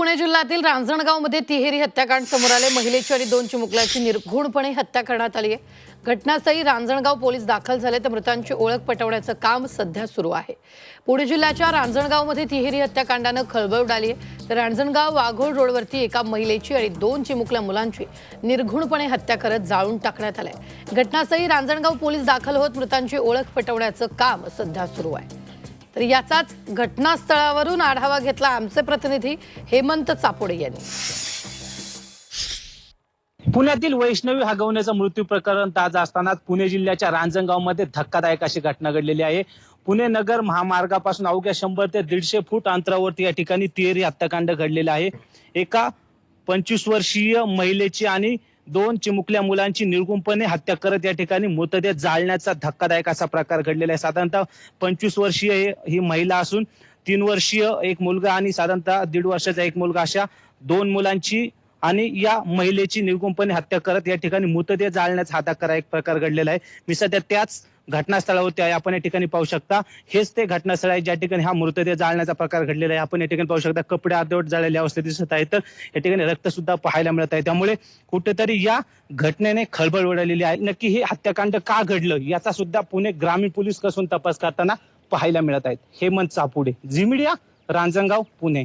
पुणे जिल्ह्यातील रांजणगावमध्ये तिहेरी हत्याकांड समोर आले. महिलेची आणि दोन चिमुकल्याची निर्घुणपणे हत्या करण्यात आली आहे. घटनास्थळी रांजणगाव पोलीस दाखल झाले तर मृतांची ओळख पटवण्याचं काम सध्या सुरू आहे. पुणे जिल्ह्याच्या रांजणगावमध्ये तिहेरी हत्याकांडानं खळबळ उडाली आहे. तर रांजणगाव वाघोळ रोडवरती एका महिलेची आणि दोन चिमुकल्या मुलांची निर्घुणपणे हत्या करत जाळून टाकण्यात आलंय. घटनास्थळी रांजणगाव पोलीस दाखल होत मृतांची ओळख पटवण्याचं काम सध्या सुरू आहे. याचाच घटनास्थळावरून आढावा घेतला आमचे प्रतिनिधी हेमंत चापोडे यांनी. पुण्यातील वैष्णवी हगवण्याचं मृत्यू प्रकरण ताज असताना पुणे जिल्ह्याच्या रांजणगावमध्ये धक्कादायक अशी घटना घडलेली आहे. पुणे नगर महामार्गापासून अवघ्या शंभर ते दीडशे फूट अंतरावरती या ठिकाणी तिहेरी हत्याकांड घडलेलं आहे. एका पंचवीस वर्षीय महिलेची आणि दोन चिमुकल्या मुलांची निर्गुणपणे हत्या करत या ठिकाणी मृतदेह जाळण्याचा धक्कादायक असा प्रकार घडलेला आहे. साधारणतः पंचवीस वर्षीय ही महिला असून तीन वर्षीय एक मुलगा आणि साधारणतः दीड वर्षाचा एक मुलगा अशा दोन मुलांची आणि या महिलेची निर्गुणपणे हत्या करत या ठिकाणी मृतदेह जाळण्याचा हा धक्कादायक एक प्रकार घडलेला आहे. मी सध्या त्याच घटनास्थळावरती आहे. आपण या ठिकाणी पाहू शकता. हेच ते घटनास्थळ आहे ज्या ठिकाणी हा मृतदेह जाळण्याचा प्रकार घडलेला आहे. आपण या ठिकाणी पाहू शकता कपडे अर्धवट जाळलेल्या अवस्थेत दिसत आहे तर या ठिकाणी रक्त सुद्धा पाहायला मिळत आहे. त्यामुळे कुठेतरी या घटनेने खळबळ उडालेली आहे. नक्की हे हत्याकांड का घडलं याचा सुद्धा पुणे ग्रामीण पोलीस कसून तपास करताना पाहायला मिळत आहेत. Hemant Chapude Zee media Ranjangaon Pune.